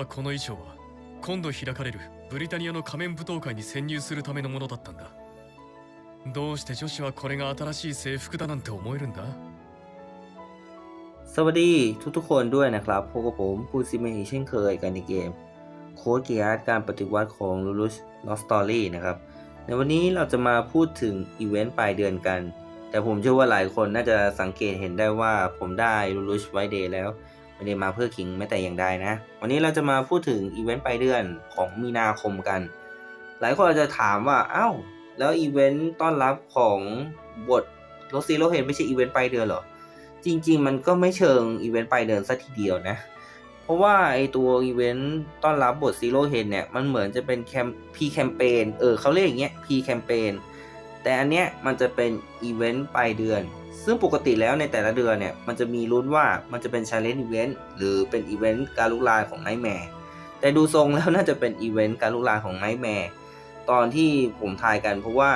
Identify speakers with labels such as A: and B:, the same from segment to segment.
A: ぱこの衣装は今度開かれるブリタニアの仮面舞踏会に潜入するためのものだったんだどうして女子はこれが新しい制服だなんて思えるんだ
B: สวัสดีทุกๆคนด้วยนะครับพบกับผมปูซิเมฮิเช่นเคยกันในเกมโค้ดเกียร์การปฏิวัติของ l u l u s Lost Story นะครับ ในวันนี้เราจะมาพูดถึงอีเวนต์ปลายเดือนกัน แต่ผมเชื่อว่าหลายคนน่าจะสังเกตเห็นได้ว่าผมได้ l u l u s White Day แล้ว ไม่ได้มาเพื่อขิงแม้แต่อย่างใดนะ วันนี้เราจะมาพูดถึงอีเวนต์ปลายเดือนของมีนาคมกัน หลายคนอาจจะถามว่าเอ้าแล้วอีเวนต์ต้อนรับของบทโรซีโรเฮนไม่ใช่อีเวนต์ปลายเดือนเหรอ จริง ๆ มันก็ไม่เชิงอีเวนต์ปลายเดือนซะทีเดียวนะ เพราะว่าไอตัวอีเวนต์ต้อนรับบทซีโร่เฮนเนี่ยมันเหมือนจะเป็นแคมพีแคมเปญเออเขาเรียกอย่างเงี้ยพีแคมเปญ แต่อันเนี้ยมันจะเป็นอีเวนต์ปลายเดือน ซึ่งปกติแล้วในแต่ละเดือนเนี่ย มันจะมีลุ้นว่ามันจะเป็นชาเลนจ์อีเวนต์หรือเป็นอีเวนต์การลุกลานของไนท์แมร์แต่ดูทรงแล้วน่าจะเป็นอีเวนต์การลุกลานของไนท์แมร์ตอนที่ผมทายกันเพราะว่า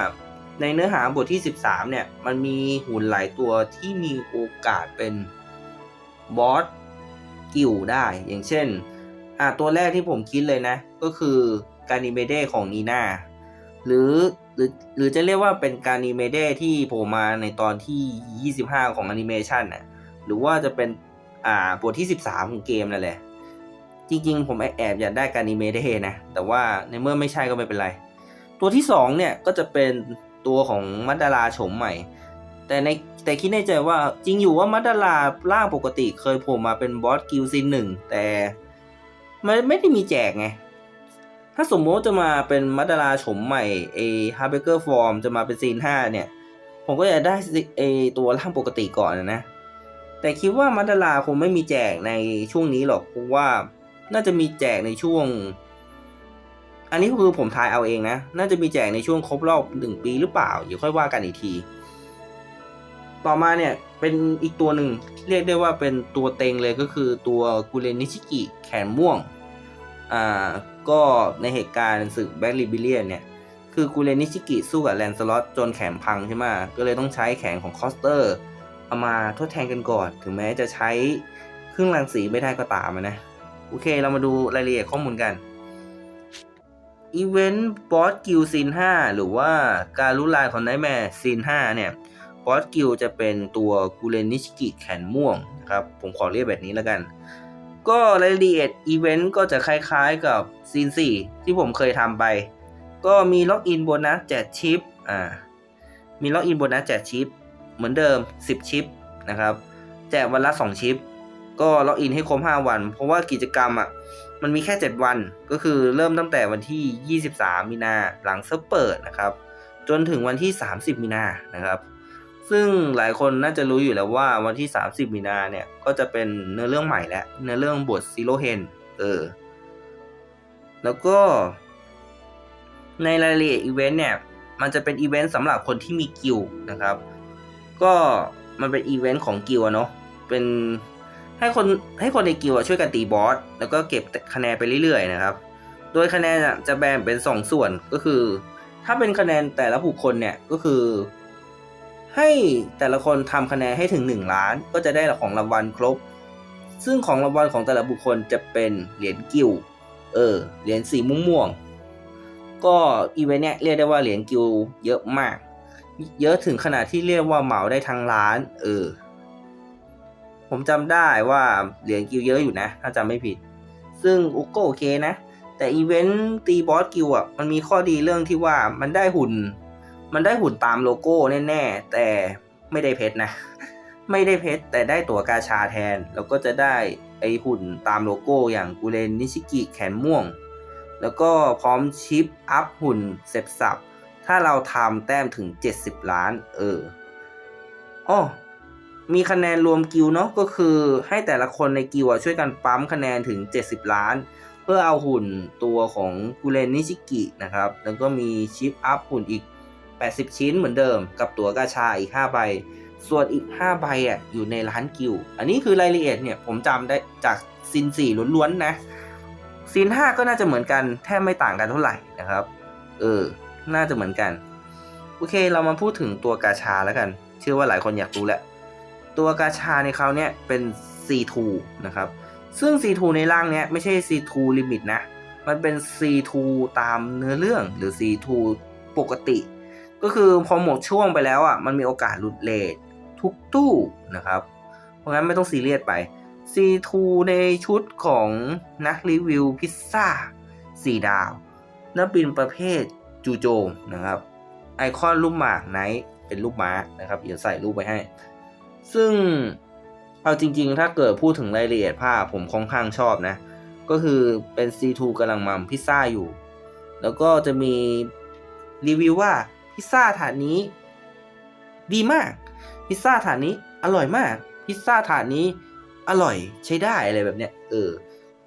B: ในเนื้อหาบทที่ 13 เนี่ย มันมีหุ่นหลายตัวที่มีโอกาสเป็นบอสกิลได้ อย่างเช่น อะตัวแรกที่ผมคิดเลยนะ ก็คือการิเมเดของนีนาหรือ หรือหรือจะเรียกว่าเป็นการนิเมเดที่โผล่มาในตอนที่ 25 ของแอนิเมชันน่ะหรือว่าจะเป็นอ่าบทที่ 13 ของเกมนั่นแหละ จริงๆ ผมแอบอยากได้การนิเมเดนะ แต่ว่าในเมื่อไม่ใช่ก็ไม่เป็นไร ตัวที่ 2 เนี่ย ก็จะเป็นตัวของมัดดาราโฉมใหม่ แต่ในแต่คิดในใจว่าจริงอยู่ว่ามัดดาราร่างปกติเคยโผล่มาเป็นบอสกิลซินหนึ่งแต่มันไม่ได้มีแจกไง ถ้าสมมติจะมาเป็นมัดดาราโฉมใหม่เอฮาร์เบเกอร์ฟอร์มจะมาเป็นซีนห้าเนี่ย ผมก็อยากได้เอตัวร่างปกติก่อนนะ แต่คิดว่ามัดดาราคงไม่มีแจกในช่วงนี้หรอกเพราะว่าน่าจะมีแจกในช่วง อันนี้คือผมทายเอาเองนะ น่าจะมีแจกในช่วงครบรอบหนึ่งปีหรือเปล่าเดี๋ยวค่อยว่ากันอีกที ต่อมาเนี่ยเป็นอีกตัวหนึ่งเรียกได้ว่าเป็นตัวเต็งเลยก็คือตัวกูเรนิชิกิแขนม่วง อ่าก็ในเหตุการณ์ศึกแบ็กลิบิเลียนเนี่ย คือกูเรนิชิกิสู้กับแลนสลอตจนแขนพังใช่ไหมก็เลยต้องใช้แขนของคอสเตอร์เอามาทดแทนกันก่อน ถึงแม้จะใช้เครื่องรังสีไม่ได้ก็ตามนะ โอเคเรามาดูรายละเอียดข้อมูลกันอีเวนต์บอสกิลซีน5หรือว่าการลุลายของไนแมร์ซีน5เนี่ยบอสกิลจะเป็นตัวกูเรนิชิกิแขนม่วงนะครับ ผมขอเรียกแบบนี้แล้วกัน ก็รายละเอียดอีเวนต์ก็จะคล้ายๆกับซีน4ที่ผมเคยทำไป ก็มีล็อกอินโบนัสแจกชิปอ่ามีล็อกอินโบนัสแจกชิป เหมือนเดิม 10 ชิปนะครับแจกวันละ 2 ชิป ก็ล็อกอินให้ครบ 5 วัน เพราะว่ากิจกรรมอะมันมีแค่ 7 วันก็คือเริ่มตั้งแต่วันที่ 23 มีนาหลังเซิร์ฟเปิดนะครับ จนถึงวันที่ 30 มีนานะครับ ซึ่งหลายคนน่าจะรู้อยู่แล้วว่าวันที่ 30 มีนาเนี่ยก็จะเป็นเนื้อเรื่องใหม่แล้วเนื้อเรื่องบทซีโรเฮนเออ แล้วก็ ในรายละเอียดอีเวนต์เนี่ยมันจะเป็นอีเวนต์สำหรับคนที่มีกิลนะครับ ก็มันเป็นอีเวนต์ของกิลเนาะเป็นให้คนให้คนในกิลช่วยกันตีบอสแล้วก็เก็บคะแนนไปเรื่อยๆนะครับ โดยคะแนนจะแบ่งเป็น 2 ส่วนก็คือ ถ้าเป็นคะแนนแต่ละบุคคลเนี่ยก็คือ ให้แต่ละคนทำคะแนนให้ถึง 1 ล้าน ก็จะได้ของรางวัลครบ ซึ่งของรางวัลของแต่ละบุคคลจะเป็นเหรียญกิลเออเหรียญสีม่วงๆก็อีเวนต์เนี้ยเรียกได้ว่าเหรียญกิลเยอะมาก เยอะถึงขนาดที่เรียกว่าเหมาได้ทั้งร้าน เออ ผมจำได้ว่าเหรียญกิลเยอะอยู่นะ ถ้าจำไม่ผิด ซึ่งอุกก็โอเคนะ แต่อีเวนต์ตีบอสกิลอะมันมีข้อดีเรื่องที่ว่ามันได้หุ่น มันได้หุ่นตามโลโก้แน่ๆ แต่ไม่ได้เพชรนะ ไม่ได้เพชรแต่ได้ตั๋วกาชาแทน แล้วก็จะได้ไอหุ่นตามโลโก้อย่างกูเรนนิชิกิแขนม่วง แล้วก็พร้อมชิปอัพหุ่นเสร็จสับ ถ้าเราทำแต้มถึง 70 ล้าน เอออ้อมีคะแนนรวมกิลด์เนาะก็คือให้แต่ละคนในกิลด์อะช่วยกันปั๊มคะแนนถึง 70 ล้าน เพื่อเอาหุ่นตัวของกูเรนนิชิกินะครับ แล้วก็มีชิปอัพหุ่นอีก 80 ชิ้นเหมือนเดิม กับตั๋วกาชาอีก 5 ใบ ส่วนอีก 5 ใบอะอยู่ในร้านกิลด์อันนี้คือรายละเอียดเนี่ยผมจำได้จากซิน4ล้วนๆนะซีน5ก็น่าจะเหมือนกันแทบไม่ต่างกันเท่าไหร่นะครับ เออ น่าจะเหมือนกัน โอเค เรามาพูดถึงตัวกาชาแล้วกัน เชื่อว่าหลายคนอยากรู้แหละ ตัวกาชาในคราวเนี้ยเป็น C2 นะครับ ซึ่ง C2 ในร่างเนี้ยไม่ใช่ C2 ลิมิตนะ มันเป็น C2 ตามเนื้อเรื่องหรือ C2 ปกติ ก็คือพอหมดช่วงไปแล้วอะมันมีโอกาสหลุดเลททุกตู้นะครับ เพราะงั้นไม่ต้องซีเรียสไป C2 ในชุดของนักรีวิวพิซซ่า 4 ดาว นักบินประเภทจูโจมนะครับ ไอคอนรูปหมากไนท์เป็นรูปม้านะครับ เดี๋ยวใส่รูปไปให้ ซึ่งเอาจริงๆ ถ้าเกิดพูดถึงรายละเอียดภาพผมค่อนข้างชอบนะ ก็คือเป็น C2 กำลังมัมพิซซ่าอยู่ แล้วก็จะมีรีวิวว่า พิซซ่าถาดนี้ ดีมาก พิซซ่าถาดนี้อร่อยมาก พิซซ่าถาดนี้อร่อยใช้ได้อะไรแบบเนี้ยเออ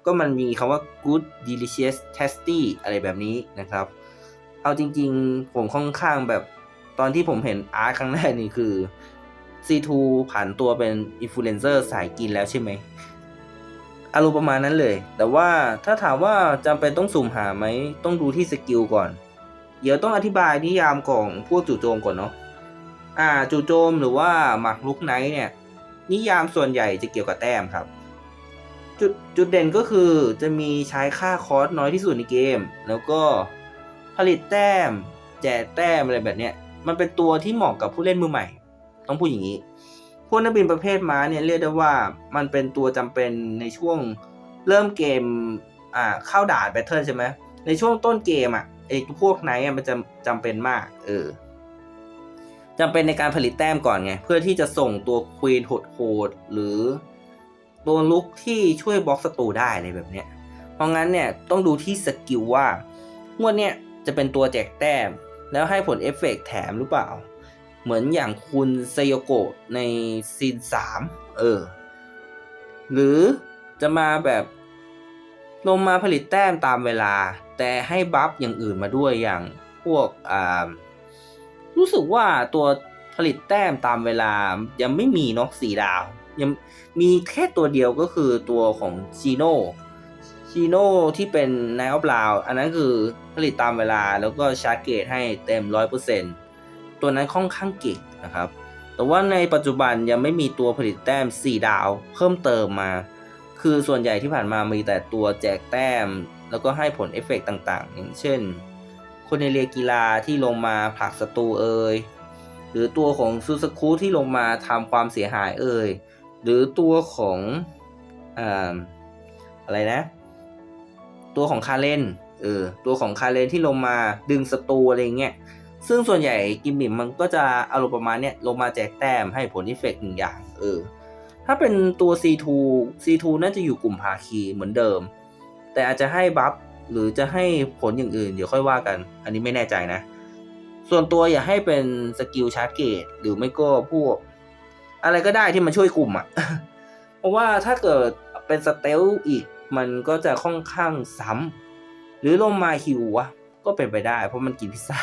B: ก็มันมีคำว่า good delicious tasty อะไรแบบนี้นะครับ เอาจริงๆ ผมค่อนข้างแบบตอนที่ผมเห็นอาร์ตครั้งแรกนี่คือ C2 ผ่านตัวเป็นอินฟลูเอนเซอร์สายกินแล้วใช่ไหมอารมณ์ประมาณนั้นเลย แต่ว่าถ้าถามว่าจำเป็นต้องสุ่มหาไหม ต้องดูที่สกิลก่อน เดี๋ยวต้องอธิบายนิยามของพวกจู่โจมก่อนเนาะอ่าจู่โจมหรือว่าหมักลุกไนท์เนี่ยนิยามส่วนใหญ่จะเกี่ยวกับแต้มครับ จุดจุดเด่นก็คือจะมีใช้ค่าคอสน้อยที่สุดในเกม แล้วก็ผลิตแต้ม แจกแต้มอะไรแบบเนี้ยมันเป็นตัวที่เหมาะกับผู้เล่นมือใหม่ ต้องพูดอย่างนี้ พวกนักบินประเภทม้าเนี่ยเรียกได้ว่ามันเป็นตัวจำเป็นในช่วงเริ่มเกมอ่าเข้าด่านแบทเทิลใช่ไหมในช่วงต้นเกมอะ ไอ้พวกไหนมันจะจำเป็นมาก เออจำเป็นในการผลิตแต้มก่อนไง เพื่อที่จะส่งตัวควีนโหดๆหรือตัวลุกที่ช่วยบล็อกศัตรูได้อะไรแบบเนี้ย เพราะงั้นเนี่ยต้องดูที่สกิลว่างวดเนี่ยจะเป็นตัวแจกแต้ม แล้วให้ผลเอฟเฟกต์แถมหรือเปล่า เหมือนอย่างคุณไซโยโกะในซีนสามเออ หรือจะมาแบบ ลงมาผลิตแต้มตามเวลา แต่ให้บัฟอย่างอื่นมาด้วยอย่างพวกอ่ารู้สึกว่าตัวผลิตแต้มตามเวลายังไม่มีเนาะสีดาว ยังมีแค่ตัวเดียวก็คือตัวของชีโน่ชีโน่ที่เป็นนายออฟลาวอันนั้นคือผลิตตามเวลาแล้วก็ชาร์เกตให้เต็มร้อยเปอร์เซ็นต์ตัวนั้นค่อนข้างเก่งนะครับ แต่ว่าในปัจจุบันยังไม่มีตัวผลิตแต้ม 4 ดาว เพิ่มเติมมา คือส่วนใหญ่ที่ผ่านมามีแต่ตัวแจกแต้ม แล้วก็ให้ผลเอฟเฟกต์ต่างๆ อย่างเช่น คนในเรียกีฬาที่ลงมาผลักศัตรูเอ่ยหรือตัวของซูสคุที่ลงมาทำความเสียหายเอ่ยหรือตัวของอ่าอะไรนะ ตัวของคาเลนเออตัวของคาเลนที่ลงมาดึงศัตรูอะไรเงี้ยซึ่งส่วนใหญ่กิมมิมมันก็จะอารมณ์ประมาณเนี้ยลงมาแจกแต้มให้ผลอิเฟกต์หนึ่งอย่าง เออ ถ้าเป็นตัว C2 C2 น่าจะอยู่กลุ่มภาคีเหมือนเดิม แต่อาจจะให้บัฟหรือจะให้ผลอย่างอื่น เดี๋ยวค่อยว่ากัน อันนี้ไม่แน่ใจนะ ส่วนตัวอย่าให้เป็นสกิลชาร์จเกตหรือไม่ก็พวก อะไรก็ได้ที่มันช่วยกลุ่มอะ่ะ เพราะว่าถ้าเกิดเป็นสเตลอีกมันก็จะค่อนข้างซ้ำหรือลงมาฮิววะก็เป็นไปได้ เพราะมันกินพิซซ่า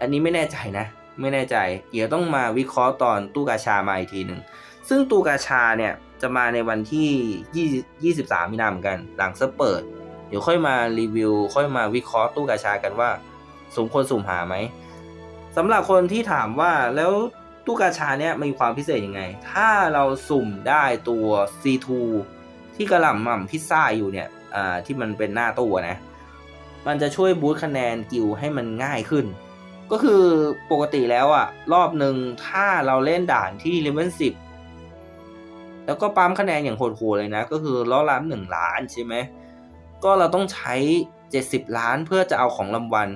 B: อันนี้ไม่แน่ใจนะ ไม่แน่ใจ เดี๋ยวต้องมาวิเคราะห์ตอนตู้กาชามาอีกทีหนึ่ง ซึ่งตู้กาชาเนี่ยจะมาในวันที่ 20 23 มีนาเหมือนกัน หลังเซอร์เปิด เดี๋ยวค่อยมารีวิว ค่อยมาวิเคราะห์ตู้กาชากันว่า สมควรสุ่มหาไหมสำหรับคนที่ถามว่าแล้วตู้กาชาเนี่ยมีความพิเศษยังไง ถ้าเราสุ่มได้ตัว C2 ที่กระหล่ำหม่ำพิซซ่าอยู่เนี่ยอ่าที่มันเป็นหน้าตู้นะ มันจะช่วยบูตคะแนนกิลให้มันง่ายขึ้น ก็คือปกติแล้วอะรอบหนึ่งถ้าเราเล่นด่านที่เลเวลสิบ แล้วก็ปั๊มคะแนนอย่างโหดๆเลยนะ ก็คือล้อล้านหนึ่งล้านใช่ไหมก็เราต้องใช้ 70 ล้านเพื่อจะเอาของรางวัล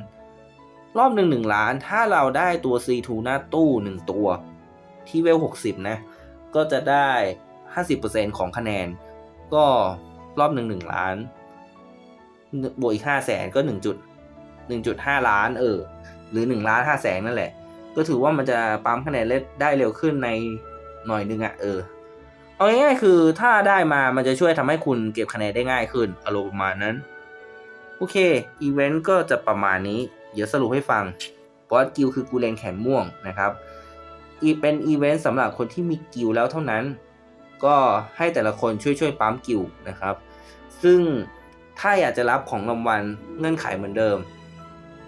B: รอบหนึ่งหนึ่งล้าน ถ้าเราได้ตัว C2 หน้าตู้หนึ่งตัว ที่เวล 60 นะ ก็จะได้ 50%ของคะแนน ก็รอบหนึ่งหนึ่งล้าน บวกอีกห้าแสนก็หนึ่งจุดหนึ่งจุดห้าล้านเออ หรือหนึ่งล้านห้าแสนนั่นแหละ ก็ถือว่ามันจะปั๊มคะแนนได้เร็วขึ้นในหน่อยนึงอะ่ะเออ เอาง่ายๆคือถ้าได้มามันจะช่วยทำให้คุณเก็บคะแนนได้ง่ายขึ้นอารมณ์ประมาณนั้น โอเค อีเวนต์ก็จะประมาณนี้ เดี๋ยวสรุปให้ฟังบอสกิลคือกูเลนแขนม่วงนะครับอีเป็นอีเวนต์สำหรับคนที่มีกิลแล้วเท่านั้น ก็ให้แต่ละคนช่วยๆปั๊มกิลนะครับ ซึ่งถ้าอยากจะรับของรางวัลเงื่อนไขเหมือนเดิม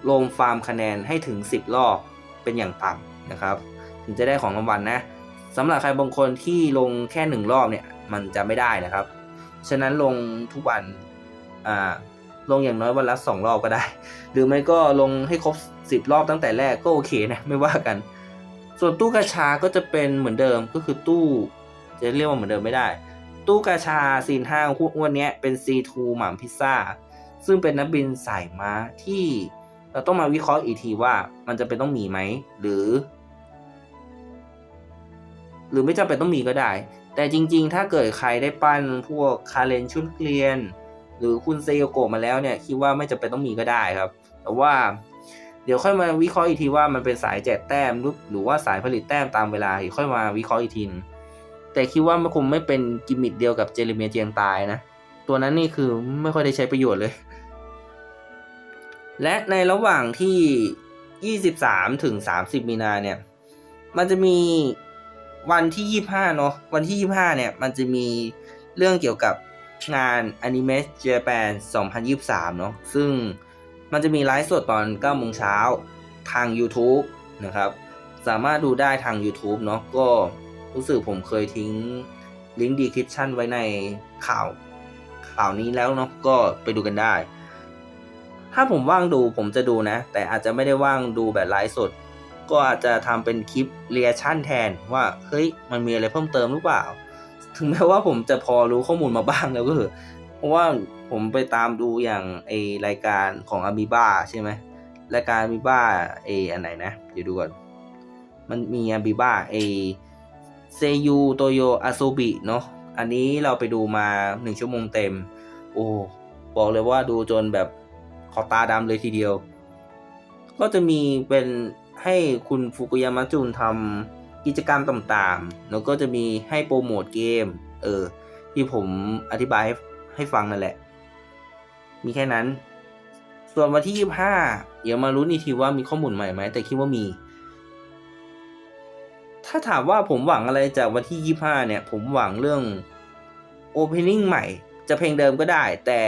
B: ลงฟาร์มคะแนนให้ถึง 10 รอบเป็นอย่างต่ำนะครับ ถึงจะได้ของรางวัลนะ สำหรับใครบางคนที่ลงแค่หนึ่งรอบเนี่ยมันจะไม่ได้นะครับ ฉะนั้นลงทุกวันอ่าลงอย่างน้อยวันละสองรอบก็ได้ หรือไม่ก็ลงให้ครบสิบรอบตั้งแต่แรกก็โอเคนะไม่ว่ากัน ส่วนตู้กาชาก็จะเป็นเหมือนเดิมก็คือตู้ จะเรียกว่าเหมือนเดิมไม่ได้ ตู้กาชาซีนห้างวันนี้เป็น C2 หม่ำพิซซ่าซึ่งเป็นนักบินสายม้าที่เราต้องมาวิเคราะห์อีกทีว่ามันจะเป็นต้องมีไหม หรือ หรือไม่จำเป็นต้องมีก็ได้ แต่จริงๆ ถ้าเกิดใครได้ปั้นพวกคาเรนชุนเกลียน หรือคุณเซโยโกะมาแล้วเนี่ยคิดว่าไม่จำเป็นต้องมีก็ได้ครับ แต่ว่าเดี๋ยวค่อยมาวิเคราะห์อีกทีว่ามันเป็นสายแจกแต้มหรือหรือว่าสายผลิตแต้มตามเวลาเดี๋ยวค่อยมาวิเคราะห์อีกทีนึงแต่คิดว่ามันคงไม่เป็นกิมมิคเดียวกับเจเรเมียเจียงตายนะตัวนั้นนี่คือไม่ค่อยได้ใช้ประโยชน์เลย และในระหว่างที่ 23 ถึง 30 มีนาเนี่ย มันจะมี วันที่ 25 เนาะวันที่ 25 เนี่ย มันจะมีเรื่องเกี่ยวกับงาน Anime Japan 2023 เนาะซึ่งมันจะมีไลฟ์สดตอน9โมงเช้าทาง YouTube นะครับ สามารถดูได้ทาง YouTube เนาะก็รู้สึกผมเคยทิ้งลิงก์ดีคริปชั่นไว้ในข่าวข่าวนี้แล้วเนาะก็ไปดูกันได้ ถ้าผมว่างดูผมจะดูนะ แต่อาจจะไม่ได้ว่างดูแบบไลฟ์สด ก็อาจจะทำเป็นคลิปเรียชั่นแทนว่าเฮ้ยมันมีอะไรเพิ่มเติมหรือเปล่า ถึงแม้ว่าผมจะพอรู้ข้อมูลมาบ้างแล้วก็เถอเพราะว่าผมไปตามดูอย่างไอรายการของอามีบ้าใช่ไหมรายการอามีบ้าไออันไหนนะเดี๋ยวดูก่อน มันมีอามีบ้าไอเซยูโตโยอาซูบิเนาะอันนี้เราไปดูมาหนึ่งชั่วโมงเต็ม โอ้บอกเลยว่าดูจนแบบขอตาดำเลยทีเดียว ก็จะมีเป็น ให้คุณฟุกุยามะจุนทำกิจกรรมต่างๆ แล้วก็จะมีให้โปรโมทเกม เออ ที่ผมอธิบายให้ให้ฟังนั่นแหละ มีแค่นั้น ส่วนวันที่ 25 เดี๋ยวมารู้นอีกทีว่ามีข้อมูลใหม่ไหม แต่คิดว่ามี ถ้าถามว่าผมหวังอะไรจากวันที่ 25 เนี่ย ผมหวังเรื่อง Opening ใหม่ จะเพลงเดิมก็ได้ แต่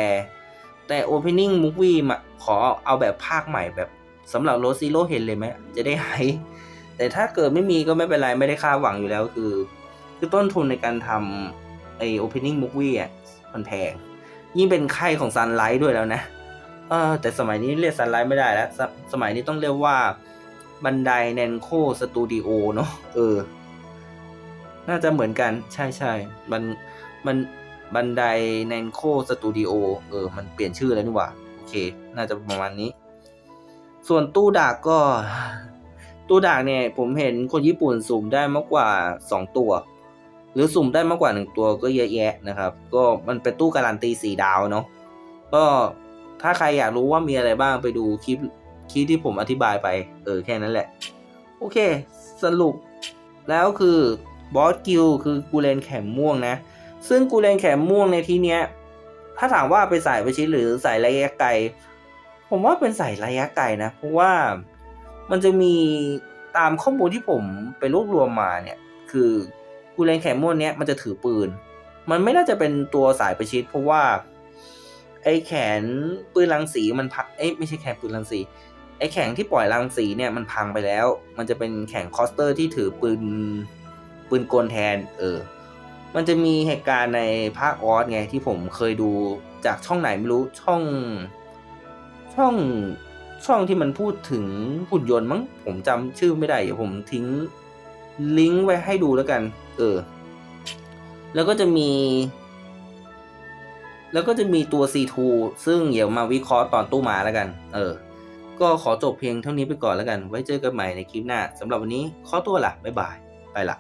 B: แต่ Opening Movie มาขอเอาแบบภาคใหม่แบบ สำหรับโรซิโ o เห็นเลยไหมจะได้หายแต่ถ้าเกิดไม่มีก็ไม่เป็นไร ไม่ได้คาดหวังอยู่แล้วคือ คือต้นทุนในการทำไอ Opening Movie อะมันแพง ยิ่งเป็นค่ายของ Sunlight ด้วยแล้วนะเออแต่สมัยนี้เรียก Sunlight ไม่ได้แล้วสสมัยนี้ต้องเรียกว่าบันไดแนนโคสตูดิโอเนาะเออ น่าจะเหมือนกันใช่ใช่มัน มันบันไดแนนโคสตูดิโอเออ มันเปลี่ยนชื่อแล้วนี่หว่า โอเค น่าจะประมาณนี้ ส่วนตู้ดากก็ ตู้ดากเนี่ยผมเห็นคนญี่ปุ่นสุ่มได้มากกว่า 2 ตัว หรือสุ่มได้มากกว่า 1 ตัวก็เยอะแยะนะครับ ก็มันเป็นตู้การันตีสีดาวเนาะก็ถ้าใครอยากรู้ว่ามีอะไรบ้างไปดูคลิปคลิปที่ผมอธิบายไป เออแค่นั้นแหละ โอเค สรุปแล้วคือบอสกิลคือกูเลนแขมม่วงนะ ซึ่งกูเลนแขมม่วงในที่เนี้ย ถ้าถามว่าไปใส่ไปชิดหรือใส่ระยะไกล ผมว่าเป็นใส่ระยะไกลนะ เพราะว่ามันจะมีตามข้อมูลที่ผมไปรวบรวมมาเนี่ย คือกูเลนแขมม่วงเนี้ยมันจะถือปืน มันไม่น่าจะเป็นตัวสายประชิด เพราะว่า ไอ้แขนปืนรังสีมันพังเอ้ยไม่ใช่แขนปืนรังสี ไอ้แข็งที่ปล่อยรังสีเนี่ยมันพังไปแล้ว มันจะเป็นแข็งคอสเตอร์ที่ถือปืนปืนกลแทน เออ มันจะมีเหตุการณ์ในภาคออสไงที่ผมเคยดูจากช่องไหนไม่รู้ช่อง ช่องช่องที่มันพูดถึงหุ่นยนต์มั้งผมจำชื่อไม่ได้เดี๋ยวผมทิ้งลิงก์ไว้ให้ดูแล้วกัน เออ แล้วก็จะมี แล้วก็จะมีตัว C2 ซึ่งเดี๋ยวมาวิเคราะห์ตอนตู้มาแล้วกัน เออ ก็ขอจบเพียงเท่านี้ไปก่อนแล้วกัน ไว้เจอกันใหม่ในคลิปหน้าสำหรับวันนี้ขอตัวละบ๊ายบาย ไปละ